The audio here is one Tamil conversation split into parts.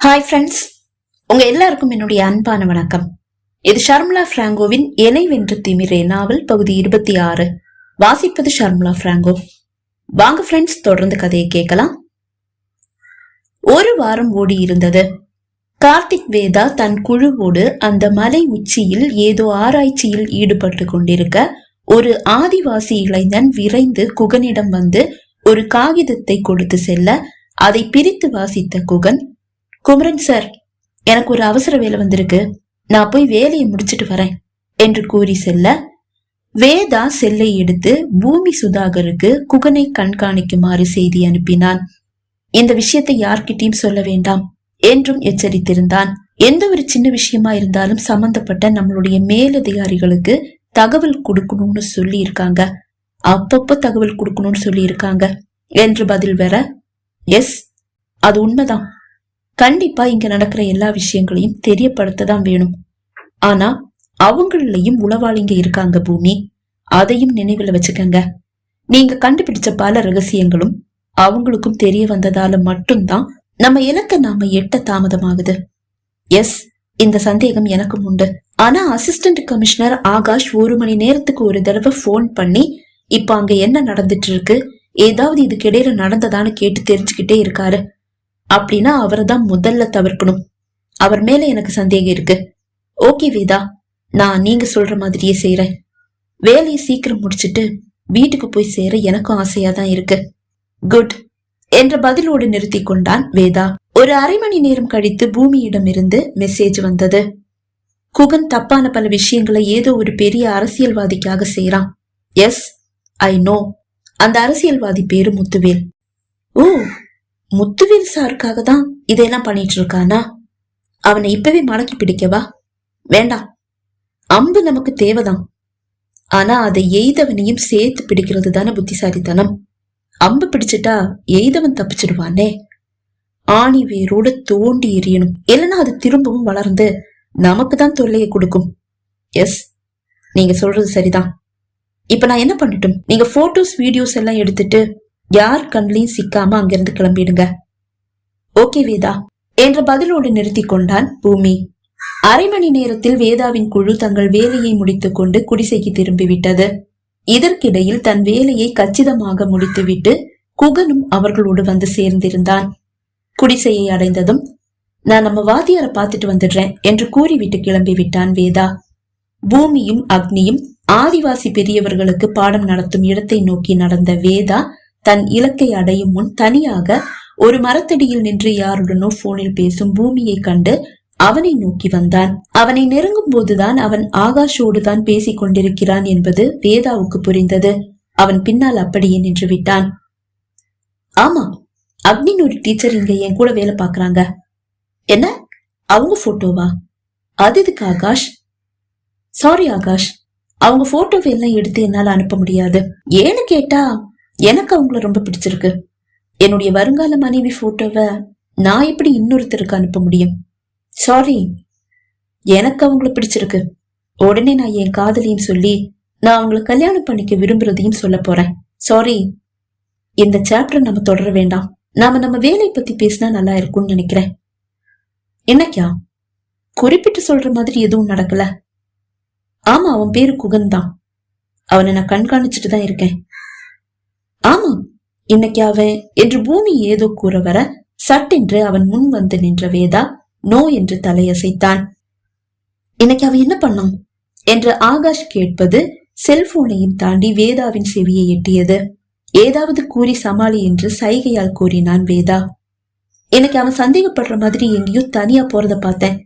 ஹாய் ஃப்ரெண்ட்ஸ் உங்க எல்லாருக்கும் என்னுடைய அன்பான வணக்கம். இது ஷர்மிளா பிராங்கோவின் எலை வென்று திமிரே நாவல் பகுதி இருபத்தி ஆறு. வாசிப்பது ஷர்மிளா பிராங்கோ. வாங்க ஃப்ரெண்ட்ஸ் தொடர்ந்து கதையை கேட்கலாம். ஒரு வாரம் ஓடி இருந்தது. கார்த்திக் வேதா தன் குழுவோடு அந்த மலை உச்சியில் ஏதோ ஆராய்ச்சியில் ஈடுபட்டு கொண்டிருக்க ஒரு ஆதிவாசி இளைஞன் விரைந்து குகனிடம் வந்து ஒரு காகிதத்தை கொடுத்து செல்ல அதை பிரித்து வாசித்த குகன் குமரன் சார் எனக்கு ஒரு அவசர வேலை வந்திருக்கு. நான் போய் வேலையை முடிச்சிட்டு வரேன் என்று கூறி செல்ல வேதா செல்லை எடுத்து பூமி சுதாகருக்கு குகனை கண்காணிக்குமாறு செய்தி அனுப்பினான். இந்த விஷயத்தை யார்கிட்டயும் சொல்ல வேண்டாம் என்றும் எச்சரித்திருந்தான். எந்த ஒரு சின்ன விஷயமா இருந்தாலும் சம்பந்தப்பட்ட நம்மளுடைய மேலதிகாரிகளுக்கு தகவல் கொடுக்கணும்னு சொல்லி இருக்காங்க அப்பப்போ தகவல் கொடுக்கணும்னு சொல்லி இருக்காங்க என்று பதில் வர எஸ் அது உண்மைதான். கண்டிப்பா இங்க நடக்கிற எல்லா விஷயங்களையும் தெரியப்படுத்த தான் வேணும். ஆனா அவங்களையும் உளவாளிங்க இருக்காங்க பூமி. அதையும் நினைவுல வச்சுக்கங்க. நீங்க கண்டுபிடிச்ச பல ரகசியங்களும் அவங்களுக்கும் தெரிய வந்ததால மட்டும்தான் நம்ம இலக்க நாம எட்ட தாமதமாகுது. எஸ் இந்த சந்தேகம் எனக்கும் உண்டு. ஆனா அசிஸ்டன்ட் கமிஷனர் ஆகாஷ் ஒரு மணி நேரத்துக்கு ஒரு தடவை ஃபோன் பண்ணி இப்ப அங்க என்ன நடந்துட்டு இருக்கு? ஏதாவது இதுக்கிடையில நடந்ததான்னு கேட்டு தெரிஞ்சுக்கிட்டே இருக்காரு. அப்படின்னா அவரை தான் முதல்ல தவிர்க்கணும். அவர் மேல எனக்கு சந்தேகம் இருக்கு. ஓகே வேதா நான் நீங்க சொல்ற மாதிரியே செய்யறேன் வேலையை சீக்கிரம் முடிச்சிட்டு வீட்டுக்கு போய் சேர எனக்கும் ஆசையா தான் இருக்கு. குட். என்ற பதிலோடு நிறுத்தி கொண்டான் வேதா. ஒரு அரை மணி நேரம் கழித்து பூமியிடம் இருந்து மெசேஜ் வந்தது. குகன் தப்பான பல விஷயங்களை ஏதோ ஒரு பெரிய அரசியல்வாதிக்காக செய்யறான் எஸ் ஐ நோ. அந்த அரசியல்வாதி பேரு முத்துவேல். ஓ முத்துவேல் சாருக்காக தான் இதெல்லாம் பண்ணிட்டு இருக்கானா அவனை இப்பவே மடக்கி பிடிக்கவா? வேண்டாம். அம்பு நமக்கு தேவைதான். ஆனா அதை எய்தவனையும் சேர்த்து பிடிக்கிறது தானே புத்திசாலித்தனம். அம்பு பிடிச்சிட்டா எய்தவன் தப்பிச்சிடுவானே. ஆணி வேரோடு தோண்டி எரியணும் இல்லைன்னா அது திரும்பவும் வளர்ந்து நமக்கு தான் தொல்லையை கொடுக்கும். எஸ் நீங்க சொல்றது சரிதான். இப்ப நான் என்ன பண்ணட்டும்? நீங்க போட்டோஸ் வீடியோஸ் எல்லாம் எடுத்துட்டு யார் கண்லையும் சிக்காம அங்கிருந்து கிளம்பிடுங்க. ஓகே வேதா என்ற பதிலோடு நிறுத்தி கொண்டான் பூமி. அரை மணி நேரத்தில் வேதாவின் குழு தங்கள் வேலையை முடித்துக் கொண்டு குடிசைக்கு திரும்பிவிட்டது. இதற்கிடையில் தன் வேலையை கச்சிதமாக முடித்துவிட்டு குகனும் அவர்களோடு வந்து சேர்ந்திருந்தான். குடிசையை அடைந்ததும் நான் நம்ம வாத்தியாரை பார்த்துட்டு வந்துடுறேன் என்று கூறிவிட்டு கிளம்பி விட்டான் வேதா. பூமியும் அக்னியும் ஆதிவாசி பெரியவர்களுக்கு பாடம் நடத்தும் இடத்தை நோக்கி நடந்த வேதா தன் இலக்கை அடையும் முன் தனியாக ஒரு மரத்தடியில் நின்று யாருடனோ போனில் பேசும் பூமியை கண்டு அவனை நோக்கி வந்தான். அவனை நெருங்கும் போதுதான் அவன் ஆகாஷோடு தான் பேசிக் கொண்டிருக்கிறான் என்பது வேதாவுக்கு புரிந்தது. அவன் பின்னால் அப்படியே நின்று விட்டான். ஆமா அக்னின் ஒரு டீச்சர் இங்க என் கூட வேலை பாக்குறாங்க என்ன? அவங்க போட்டோவா அது இதுக்கு ஆகாஷ்? சாரி ஆகாஷ் அவங்க போட்டோவை எல்லாம் எடுத்து என்னால அனுப்ப முடியாது. ஏன்னு கேட்டா எனக்கு அவங்கள ரொம்ப பிடிச்சிருக்கு. என்னுடைய வருங்கால மனைவி போட்டோவை நான் எப்படி இன்னொருத்தருக்கு அனுப்ப முடியும்? சாரி எனக்கு அவங்கள பிடிச்சிருக்கு. உடனே நான் என் காதலியும் சொல்லி நான் அவங்கள கல்யாணம் பண்ணிக்க விரும்புறதையும் சொல்ல போறேன். சாரி இந்த சாப்டர் நம்ம தொடர வேண்டாம். நாம நம்ம வேலையை பத்தி பேசினா நல்லா இருக்கும்னு நினைக்கிறேன். என்னக்கா? குறிப்பிட்டு சொல்ற மாதிரி எதுவும் நடக்கல. ஆமா அவன் பேரு குகன் தான். அவனை நான் கண்காணிச்சுட்டு தான் இருக்கேன். ஆமாம் இன்னைக்கு அவன் என்று பூமி ஏதோ கூற வர சட்டென்று அவன் முன் வந்து நின்ற வேதா நோ என்று தலையசைத்தான். இன்னைக்கு அவன் என்ன பண்ணான் என்று ஆகாஷ் கேட்பது செல்போனையும் தாண்டி வேதாவின் செவியை எட்டியது. ஏதாவது கூறி சமாளி என்று சைகையால் கூறினான் வேதா. எனக்கு அவன் சந்தேகப்படுற மாதிரி எங்கேயோ தனியா போறத பார்த்தேன்.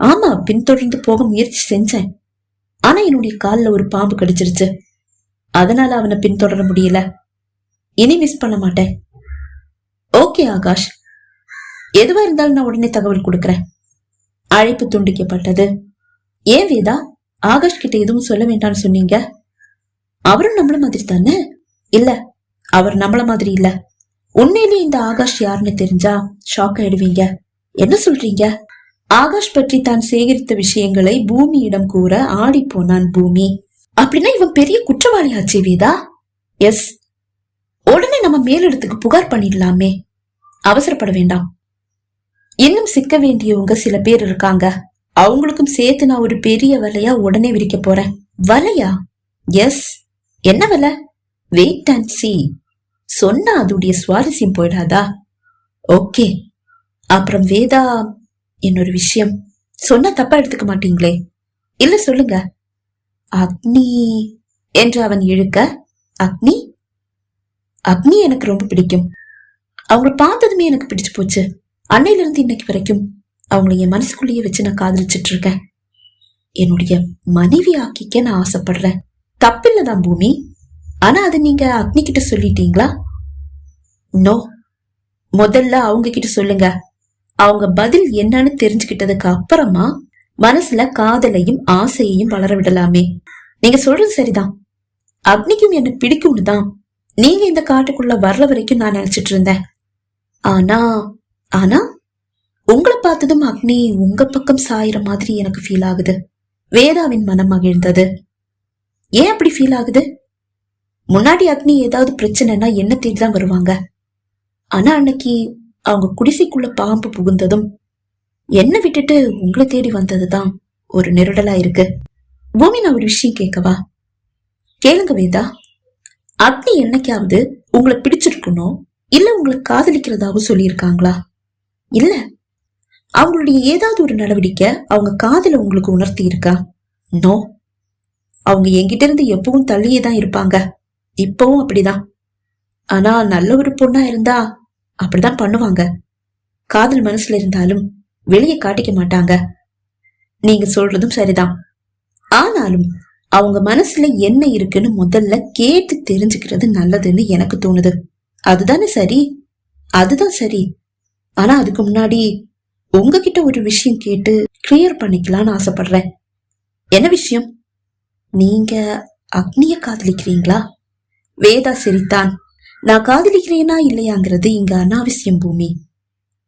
ஆமா பின்தொடர்ந்து போக முயற்சி செஞ்சேன். ஆனா என்னுடைய கால்ல ஒரு பாம்பு கடிச்சிருச்சு. அதனால அவனை பின்தொடர முடியல. இனி மிஸ் பண்ண மாட்டேன். ஓகே ஆகாஷ். எதுவா இருந்தாலும் நான் உடனே தகவல் கொடுக்குறேன். அழைப்பு துண்டிக்கப்பட்டது. ஏன் வேதா? ஆகாஷ் கிட்ட எதுவும் சொல்ல வேண்டாம்னு சொன்னீங்க. அவரும் நம்மள மாதிரி தானே? இல்ல அவர் நம்மள மாதிரி இல்ல. உண்மையிலே இந்த ஆகாஷ் யாருன்னு தெரிஞ்சா ஷாக் ஆயிடுவீங்க. என்ன சொல்றீங்க? ஆகாஷ் பற்றி தான் சேகரித்த விஷயங்களை பூமியிடம் கூற ஆடி போனான் பூமி. அப்படின்னா இவன் பெரிய குற்றவாளி ஆச்சே வேதா? எஸ் நம்ம மேலிடத்துக்கு புகார் பண்ணிடலாமே. அவசரப்பட வேண்டாம். இன்னும் சிக்க வேண்டியவங்க சில பேர் இருக்காங்க. அவங்களுக்கும் சேர்த்து நான் ஒரு பெரிய வலையா உடனே விரிக்க போறேன். வலையா? எஸ் என்ன வலை? வெயிட் அண்ட் சி சொன்னா அதோடைய சுவாரஸ்யம் போயிடாதா? ஓகே அப்புறம் வேதா இன்னொரு விஷயம். சொன்னா தப்பா எடுத்துக்க மாட்டீங்களே. இல்ல சொல்லுங்க. அக்னி என்று அவன் இழுக்க அக்னி? அக்னி எனக்கு ரொம்ப பிடிக்கும். அவங்கள பார்த்ததுமே எனக்கு பிடிச்சு போச்சு. அன்னையில இருந்து இன்னைக்கு வரைக்கும் அவங்கள என் மனசுக்குள்ளேயே வச்சு நான் காதலிச்சிட்டு இருக்கேன். என்னுடைய மனைவி ஆக்கிக்க நான் ஆசைப்படுறேன். தப்பில்லதான் பூமி. ஆனா அதை நீங்க அக்னி கிட்ட சொல்லிட்டீங்களா? நோ. முதல்ல அவங்க கிட்ட சொல்லுங்க. அவங்க பதில் என்னன்னு தெரிஞ்சுக்கிட்டதுக்கு அப்புறமா மனசுல காதலையும் ஆசையையும் வளர விடலாமே. நீங்க சொல்றது சரிதான். அக்னிக்கும் என்ன பிடிக்கும்னு தான் நீங்க இந்த காட்டுக்குள்ள வர்ற வரைக்கும் நான் நினைச்சிட்டு இருந்தேன். ஆனா ஆனா உங்களை பார்த்ததும் அக்னி உங்க பக்கம் சாயிற மாதிரி எனக்கு ஃபீல் ஆகுது. வேதாவின் மனம் மகிழ்ந்தது. ஏன் அப்படி ஃபீல் ஆகுது? முன்னாடி அக்னி ஏதாவது பிரச்சனைனா என்ன தேடி தான் வருவாங்க. ஆனா அன்னைக்கு அவங்க குடிசைக்குள்ள பாம்பு புகுந்ததும் என்ன விட்டுட்டு உங்களை தேடி வந்ததுதான் ஒரு நெருடலா இருக்கு. பூமி நான் ஒரு விஷயம் கேட்கவா? கேளுங்க வேதா. அக்னி என்னைக்காவது உங்களை பிடிச்சிருக்கணும்? இல்ல உங்களை காதலிக்கிறதாவும் சொல்லியிருக்காங்களா? இல்ல. அவங்களுடைய ஏதாவது ஒரு நடவடிக்கை அவங்க காதல உங்களுக்கு உணர்த்தி இருக்கா நோ. அவங்க என்கிட்ட இருந்து எப்பவும் தள்ளியே தான் இருப்பாங்க. இப்பவும் அப்படிதான். ஆனா நல்ல ஒரு பொண்ணா இருந்தா அப்படிதான் பண்ணுவாங்க. காதல் மனசுல இருந்தாலும் வெளியே காட்டிக்க மாட்டாங்க. நீங்க சொல்றதும் சரிதான். ஆனாலும் அவங்க மனசுல என்ன இருக்குன்னு முதல்ல கேட்டு தெரிஞ்சுக்கிறது நல்லதுன்னு எனக்கு தோணுது. அதுதானே சரி? அதுதான் சரி. ஆனா அதுக்கு முன்னாடி உங்ககிட்ட ஒரு விஷயம் கேட்டு கிளியர் பண்ணிக்கலாம்னு ஆசைப்படுறேன். என்ன விஷயம்? நீங்க அக்னிய காதலிக்கிறீங்களா? வேதா சிரித்தான். நான் காதலிக்கிறேனா இல்லையாங்கிறது இங்க அனாவசியம் பூமி.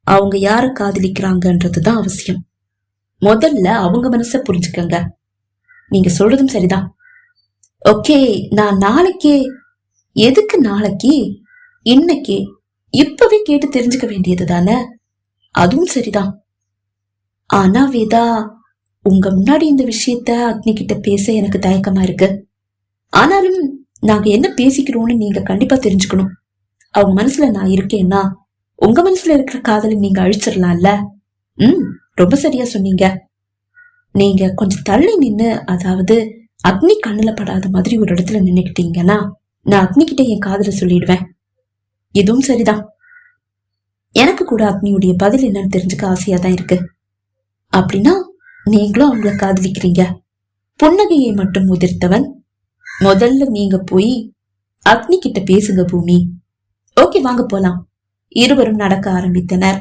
அவங்க யாரை காதலிக்கிறாங்கன்றது தான் அவசியம். முதல்ல அவங்க மனச புரிஞ்சுக்கங்க. நீங்க சொல்றதும் சரிதான். ஓகே நான் நாளைக்கே எதுக்கு நாளைக்கு இன்னைக்கு இப்பவே கேட்டு தெரிஞ்சுக்க வேண்டியது தானே? அதுவும் சரிதான். ஆனா வேதா உங்க முன்னாடி இந்த விஷயத்த அக்னி கிட்ட பேச எனக்கு தயக்கமா இருக்கு. ஆனாலும் நாங்க என்ன பேசிக்கிறோம்னு நீங்க கண்டிப்பா தெரிஞ்சுக்கணும். அவங்க மனசுல நான் இருக்கேன்னா உங்க மனசுல இருக்கிற காதலை நீங்க அழிச்சிடலாம்ல? ம் ரொம்ப சரியா சொன்னீங்க. நீங்க கொஞ்சம் தள்ளி நின்னு அதாவது அக்னி கண்ணுல படாத மாதிரி ஒரு இடத்துல நின்னுக்கிட்டீங்கன்னா நான் அக்னி கிட்ட என் காதல சொல்லிடுவேன். இதுவும் சரிதான். எனக்கு கூட அக்னியுடைய பதில் என்னன்னு தெரிஞ்சுக்க ஆசையா தான் இருக்கு. அப்படின்னா நீங்களும் அவங்கள காதலிக்கிறீங்க. புன்னகையை மட்டும் உதிர்த்தவன் முதல்ல நீங்க போய் அக்னி கிட்ட பேசுங்க பூமி. ஓகே வாங்க போலாம். இருவரும் நடக்க ஆரம்பித்தனர்.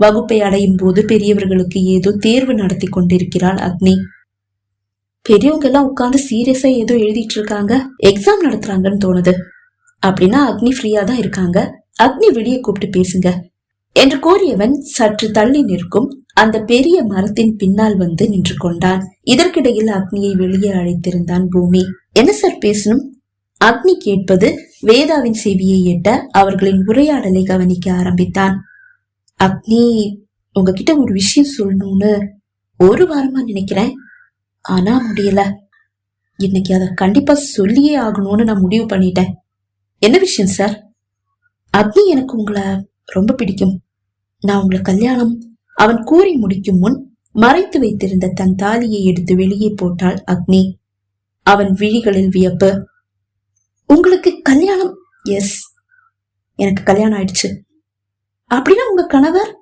வகுப்பை அடையும் போது பெரியவர்களுக்கு ஏதோ தேர்வு நடத்தி கொண்டிருக்கிறாள் அக்னி. பெரியவங்க எல்லாம் உட்கார்ந்து சீரியஸா ஏதோ எழுதிட்டு இருக்காங்க. எக்ஸாம் நடத்துறாங்கன்னு தோணுது. அப்படின்னா அக்னி ஃப்ரீயா தான் இருக்காங்க. அக்னி வெளியே கூப்பிட்டு பேசுங்க. என்று கூறியவன் சற்று தள்ளி நிற்கும் அந்த பெரிய மரத்தின் பின்னால் வந்து நின்று கொண்டான். இதற்கிடையில் அக்னியை வெளியே அழைத்திருந்தான் பூமி. என்ன சார் பேசணும்? அக்னி கேட்பது வேதாவின் செவியை எட்ட அவர்களின் உரையாடலை கவனிக்க ஆரம்பித்தான். அக்னி உங்ககிட்ட ஒரு விஷயம் சொல்லணும்னு ஒரு வாரமா நினைக்கிறேன். ஆனா முடியல. இன்னைக்கு அதை கண்டிப்பா சொல்லியே ஆகணும்னு நான் முடிவு பண்ணிட்டேன். என்ன விஷயம் சார்? அக்னி எனக்கு உங்களை ரொம்ப பிடிக்கும். நான் உங்களை கல்யாணம் அவன் கூறி முடிக்கும் முன் மறைத்து வைத்திருந்த தன் தாலியை எடுத்து வெளியே போட்டாள் அக்னி. அவன் விழிகளில் வியப்பு. உங்களுக்கு கல்யாணம்? எஸ் எனக்கு கல்யாணம் ஆயிடுச்சு. அப்படின்னா உங்க கணவர்?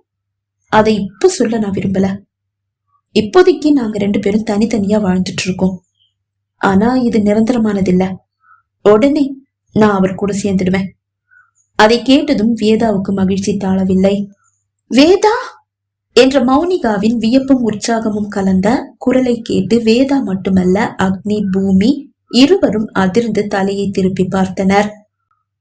அதை இப்ப சொல்ல நான் விரும்பல. இப்போதைக்கு நாங்க ரெண்டு பேரும் தனித்தனியா வாழ்ந்துட்டு இருக்கோம் ஆனா இது நிரந்தரமானதில்ல. உடனே நான் அவர் கூட சேர்ந்துடுவேன். அதை கேட்டதும் வேதாவுக்கு மகிழ்ச்சி தாழவில்லை. வேதா? என்ற மௌனிகாவின் வியப்பும் உற்சாகமும் கலந்த குரலை கேட்டு வேதா மட்டுமல்ல அக்னி பூமி இருவரும் அதிர்ந்து தலையை திருப்பி பார்த்தனர்.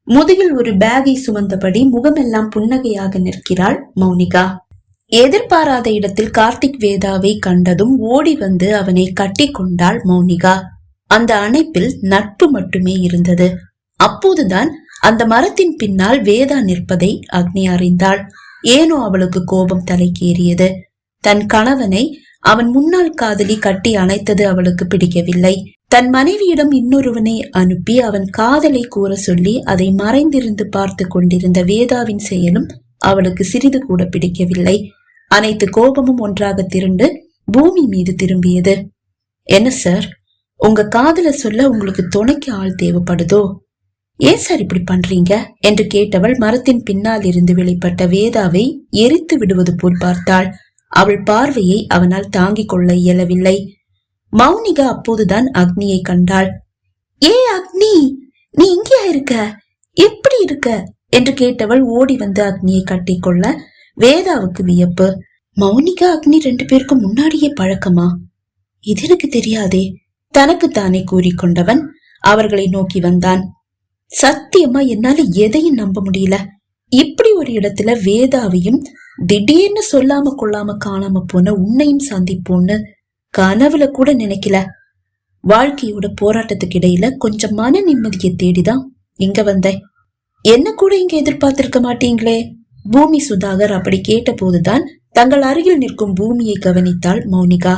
முதுகில் ஒரு பேகை சுமந்தபடி முகமெல்லாம் புன்னகையாக நிற்கிறாள் மௌனிகா. எதிர்பாராத இடத்தில் கார்த்திக் வேதாவை கண்டதும் ஓடி வந்து அவனை கட்டி கொண்டாள் மௌனிகா. அந்த அணைப்பில் நட்பு மட்டுமே இருந்தது. அப்போதுதான் அந்த மரத்தின் பின்னால் வேதா நிற்பதை அக்னி அறிந்தாள். ஏனோ அவளுக்கு கோபம் தலைக்கேறியது. தன் கணவனை அவன் முன்னாள் காதலி கட்டி அணைத்தது அவளுக்கு பிடிக்கவில்லை. தன் மனைவியிடம் இன்னொருவனை அனுப்பி அவன் காதலை கூற சொல்லி அதை மறைந்திருந்து பார்த்து கொண்டிருந்த வேதாவின் செயலும் அவளுக்கு சிறிது கூட பிடிக்கவில்லை. அனைத்து கோபமும் ஒன்றாக திரண்டு பூமி மீது திரும்பியது. என்ன சார்? உங்க காதல சொல்ல உங்களுக்கு துணைக்கு ஆள் தேவைப்படுதோ? ஏன் சார் இப்படி பண்றீங்க? என்று கேட்டவள் மரத்தின் பின்னால் இருந்து வெளிப்பட்ட வேதாவை எரித்து விடுவது போல் பார்த்தாள். அவள் பார்வையை அவனால் தாங்கிக் கொள்ள இயலவில்லை. மௌனிகா அப்போதுதான் அக்னியை கண்டாள். ஏ அக்னி நீ இங்கேயா இருக்க? எப்படி இருக்க? என்று கேட்டவள் ஓடி வந்து அக்னியை கட்டிக்கொள்ள வேதாவுக்கு வியப்பு. மௌனிகா அக்னி ரெண்டு பேருக்கும் முன்னாடியே பழக்கமா? இது எனக்கு தெரியாதே தனக்குத்தானே கூறிக்கொண்டவன் அவர்களை நோக்கி வந்தான். சத்தியமா என்னால எதையும் நம்ப முடியல. இப்படி ஒரு இடத்துல வேதாவையும் திடீர்னு சொல்லாம கொள்ளாம காணாம போன உன்னையும் சந்திப்போன்னு கனவுல கூட நினைக்கல. வாழ்க்கையோட போராட்டத்துக்கு இடையில கொஞ்சம் மன நிம்மதியை தேடிதான் இங்க வந்தேன். என்ன கூட இங்க எதிர்பார்த்திருக்க மாட்டீங்களே? பூமி சுதாகர் அப்படி கேட்ட போதுதான் தங்கள் அருகில் நிற்கும் பூமியை கவனித்தாள் மௌனிகா.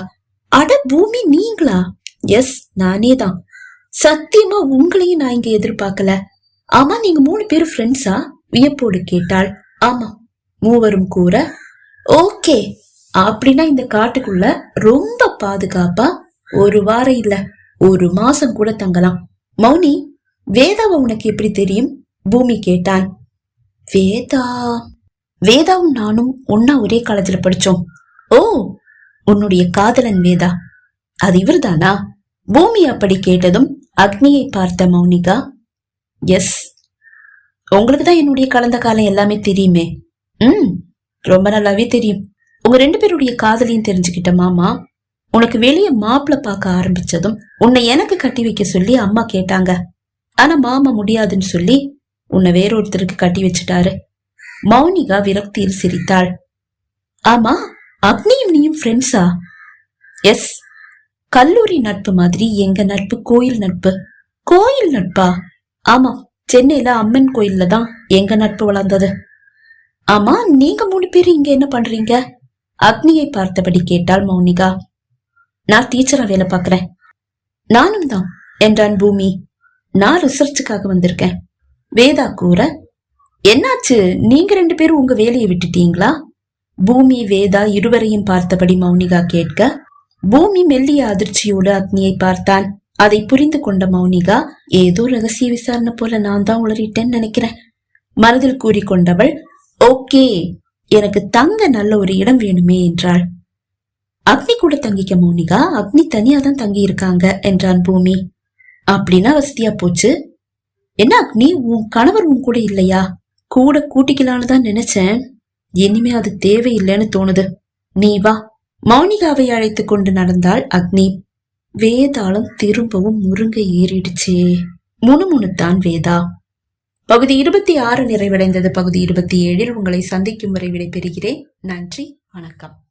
அட பூமி நீங்களா? எஸ் நானே தான் சத்தியமா உங்களையும் நான் இங்க எதிர்பார்க்கல. ஆமா நீங்க மூணு பேரும் ஃப்ரெண்ட்ஸா வியப்போடு கேட்டாள். ஆமா மூவரும் கூற ஓகே அப்படின்னா இந்த காட்டுக்குள்ள ரொம்ப பாதுகாப்பா ஒரு வாரம் இல்ல ஒரு மாசம் கூட தங்கலாம். மௌனி வேதாவை உனக்கு எப்படி தெரியும்? பூமி கேட்டான் வேதா. வேதாவும் நானும் ஒன்னா ஒரே காலேஜ்ல படிச்சோம். ஓ உன்னுடைய காதலன் வேதா. அது இவர்தானா? பூமி அப்படி கேட்டதும் அக்னியை பார்த்த மௌனிகா எஸ் உங்களுக்கு தான் என்னுடைய கலந்த காலம் எல்லாமே தெரியுமே. ம் ரொம்ப நல்லாவே தெரியும். உங்க ரெண்டு பேருடைய காதலையும் தெரிஞ்சுக்கிட்ட மாமா உனக்கு வெளியே மாப்பிள்ள பார்க்க ஆரம்பிச்சதும் உன்னை எனக்கு கட்டி வைக்க சொல்லி அம்மா கேட்டாங்க. ஆனா மாமா முடியாதுன்னு சொல்லி உன்னை வேறொருத்தருக்கு கட்டி வச்சுட்டாரு. மௌனிகா விரக்தியில் சிரித்தாள். ஆமா அக்னியும் நீயும் ஃப்ரெண்ட்ஸா எஸ் கல்லூரி நட்பு மாதிரி எங்க நட்பு? கோயில் நட்பு. கோயில் நட்பா? ஆமா சென்னையில அம்மன் கோயில்ல தான் எங்க நட்பு வளர்ந்தது. ஆமா நீங்க மூணு பேரும் இங்க என்ன பண்றீங்க? அக்னியை பார்த்தபடி கேட்டாள் மௌனிகா. நான் டீச்சரா வேலை பார்க்கறேன். நானும் தான் என்றான் பூமி. நான் ரிசர்ச்சுக்காக வந்திருக்கேன். வேதா கூற என்னாச்சு? நீங்க ரெண்டு பேரும் உங்க வேலையை விட்டுட்டீங்களா? பூமி வேதா இருவரையும் பார்த்தபடி மௌனிகா கேட்க பூமி மெல்லிய அதிர்ச்சியோடு அக்னியை பார்த்தான். அதை புரிந்து கொண்ட மௌனிகா ஏதோ ரகசிய விசாரணை போல நான் தான் உளறிட்டேன்னு நினைக்கிறேன். மனதில் கூறிக்கொண்டவள் ஓகே. எனக்கு தங்க நல்ல ஒரு இடம் வேணுமே என்றாள். அக்னி கூட தங்கிக்க மௌனிகா அக்னி தனியா தான் தங்கி இருக்காங்க என்றான் பூமி. அப்படின்னா வசதியா போச்சு. என்ன அக்னி உன் கணவர் உன் கூட இல்லையா? கூட கூட்டிக்கலான்னு தான் நினைச்சேன். இனிமே அது தேவையில்லைன்னு தோணுது. நீ வா. மௌனிகாவை அழைத்து கொண்டு நடந்தாள் அக்னி. வேதாளம் திரும்பவும் முருங்கை ஏறிடுச்சே. முணுமுணுத்தான் வேதா. பகுதி இருபத்தி ஆறு நிறைவடைந்தது. பகுதி இருபத்தி ஏழில் உங்களை சந்திக்கும் வரை விடைபெறுகிறேன். நன்றி வணக்கம்.